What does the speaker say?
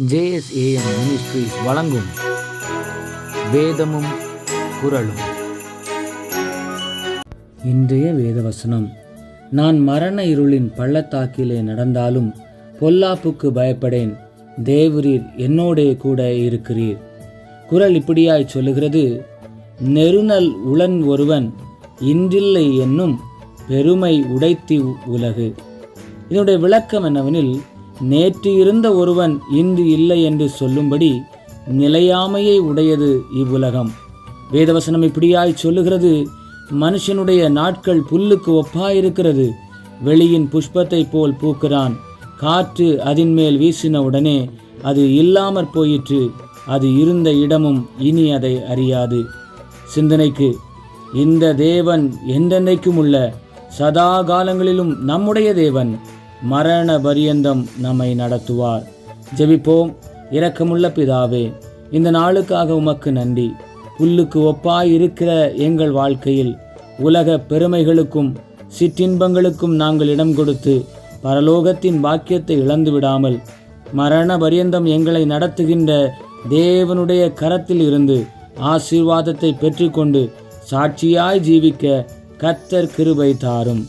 JSAM ministries வழங்கும் வேதமும் குரலும் இன்றைய வேதவசனம். நான் மரண இருளின் பள்ளத்தாக்கிலே நடந்தாலும் பொல்லாப்புக்கு பயப்படேன். தேவரீர் என்னோடே கூட இருக்கிறீர். குரல் இப்படியாய் சொல்லுகிறது. நெருநல் உளன் ஒருவன் இன்றில்லை என்னும் பெருமை உடைத்தி உலகு. இதனுடைய விளக்கம் என்னவெனில் நேற்று இருந்த ஒருவன் இன்று இல்லை என்று சொல்லும்படி நிலையாமையை உடையது இவ்வுலகம். வேதவசனம் இப்படியாய் சொல்லுகிறது மனுஷனுடைய நாட்கள் புல்லுக்கு ஒப்பாயிருக்கிறது. வெளியின் புஷ்பத்தைப் போல் பூக்கிறான். காற்று அதன் மேல் உடனே அது இல்லாமற் போயிற்று. அது இருந்த இடமும் இனி அதை அறியாது. சிந்தனைக்கு இந்த தேவன் என்றென்றைக்கும் உள்ள சதா காலங்களிலும் நம்முடைய தேவன். மரண பரியந்தம் நம்மை நடத்துவார். ஜெபிப்போம். இரக்கமுள்ள பிதாவே இந்த நாளுக்காக உமக்கு நன்றி. புல்லுக்கு ஒப்பாய் இருக்கிற எங்கள் வாழ்க்கையில் உலக பெருமைகளுக்கும் சிற்றின்பங்களுக்கும் நாங்கள் இடம் கொடுத்து பரலோகத்தின் பாக்கியத்தை இழந்து விடாமல் மரண பரியந்தம் எங்களை நடத்துகின்ற தேவனுடைய கரத்தில் இருந்து ஆசீர்வாதத்தை பெற்றுக்கொண்டு சாட்சியாய் ஜீவிக்க கத்தர் கிருபை தாரும்.